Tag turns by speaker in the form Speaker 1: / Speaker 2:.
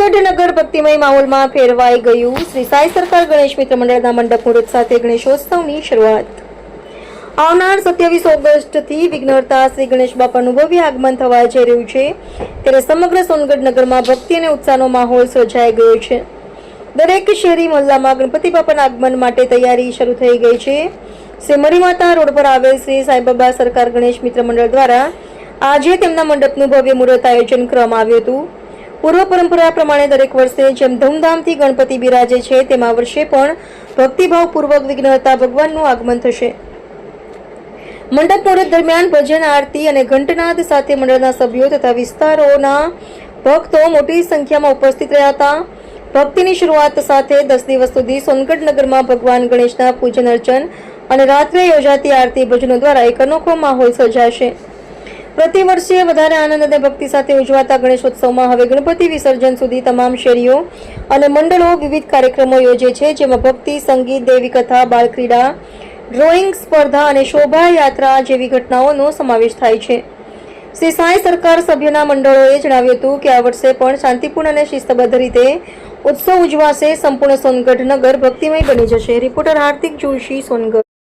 Speaker 1: ભક્તિમય માહોલમાં ફેરવાઈ ગયું. શ્રી સાઈ સરકાર ગણેશ મિત્ર મંડળના મંડપ મુહૂર્ત સાથે ગણેશોત્સવની શરૂઆત. આવનાર સત્યાવીસ ઓગસ્ટથી વિઘ્નહર્તા શ્રી ગણેશ બાપાનું ભવ્ય આગમન થવા જઈ રહ્યું છે. ત્યારે સમગ્ર સોનગઢ નગરમાં ભક્તિ અને ઉત્સાહનો માહોલ સર્જાઈ ગયો છે. દરેક શહેરી મહોલ્લામાં ગણપતિ બાપાના આગમન માટે તૈયારી શરૂ થઈ ગઈ છે. શ્રી મરીમાતા રોડ પર આવેલ શ્રી સાંઈબાબા સરકાર ગણેશ મિત્ર મંડળ દ્વારા આજે તેમના મંડપનું ભવ્ય મુહૂર્ત આયોજન કરવામાં આવ્યું હતું. પૂર્વ પરંપરા પ્રમાણે દરેક વર્ષે જેમ ધૂમધામથી ગણપતિ બિરાજે છે, તેમાં વર્ષે પણ ભક્તિભાવપૂર્વક વિઘ્નહર્તા ભગવાનનું આગમન થશે. મંડપ મુહૂર્ત દરમિયાન ભજન, આરતી અને ઘંટનાદ સાથે મંડળના સભ્યો તથા વિસ્તારોના ભક્તો મોટી સંખ્યામાં ઉપસ્થિત રહ્યા હતા. ભક્તિની શરૂઆત સાથે દસ દિવસ સુધી સોનગઢ નગરમાં ભગવાન ગણેશના પૂજન અર્ચન અને રાત્રે યોજાતી આરતી ભજનો દ્વારા એક અનોખો માહોલ સર્જાશે. પ્રતિ વર્ષે વધારે આનંદ અને ભક્તિ સાથે ઉજવાતા ગણેશોત્સવમાં હવે ગણપતિ વિસર્જન સુધી તમામ શેરીઓ અને મંડળો વિવિધ કાર્યક્રમો યોજે છે, જેમાં ભક્તિ, સંગીત, દેવી કથા, બાળક્રીડા, ડ્રોઈંગ સ્પર્ધા અને શોભાયાત્રા જેવી ઘટનાઓનો સમાવેશ થાય છે. શ્રી સાંઈ સરકાર સભ્યના મંડળોએ જણાવ્યું હતું કે આ વર્ષે પણ શાંતિપૂર્ણ અને શિસ્તબદ્ધ રીતે ઉત્સવ ઉજવાશે, સંપૂર્ણ સોનગઢ નગર ભક્તિમય બની જશે. રિપોર્ટર હાર્દિક જોશી, સોનગઢ.